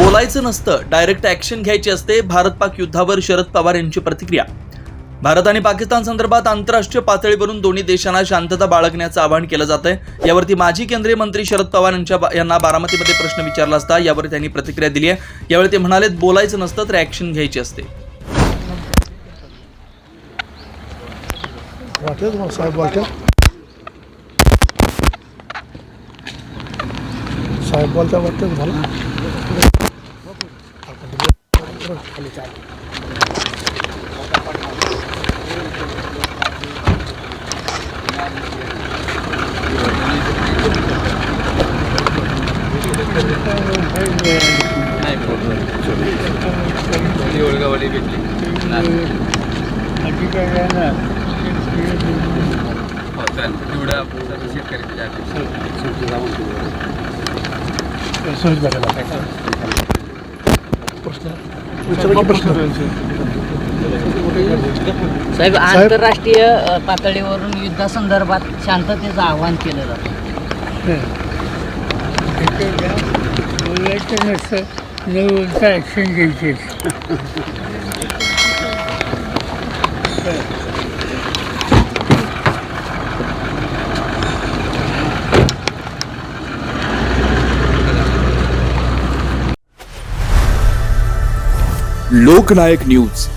बोलायचं नसतं. Direct action घ्यायची असते. भारत पाक युद्धावर शरद पवार यांची प्रतिक्रिया. भारत आणि पाकिस्तान संदर्भात आंतरराष्ट्रीय पातळीवरून दोन्ही देशांना शांतता बाळगण्याचं आवाहन केलं जात आहे यावरती माजी केंद्रीय मंत्री शरद पवार यांच्या यांना बारामतीमध्ये प्रश्न विचारला असता. यावर त्यांनी प्रतिक्रिया दिली आहे. यावेळी ते म्हणाले बोलायचं नसतं तर ऍक्शन घ्यायची असते. साहेब साहेब बोलता वाटतं झालं खाली चाल. भेटायला प्रश्न विचारा की प्रश्न? साहेब आंतरराष्ट्रीय पातळीवरून युद्धासंदर्भात शांततेचं आवाहन केलं जातं. ॲक्शन घ्यायची लोकनायक न्यूज.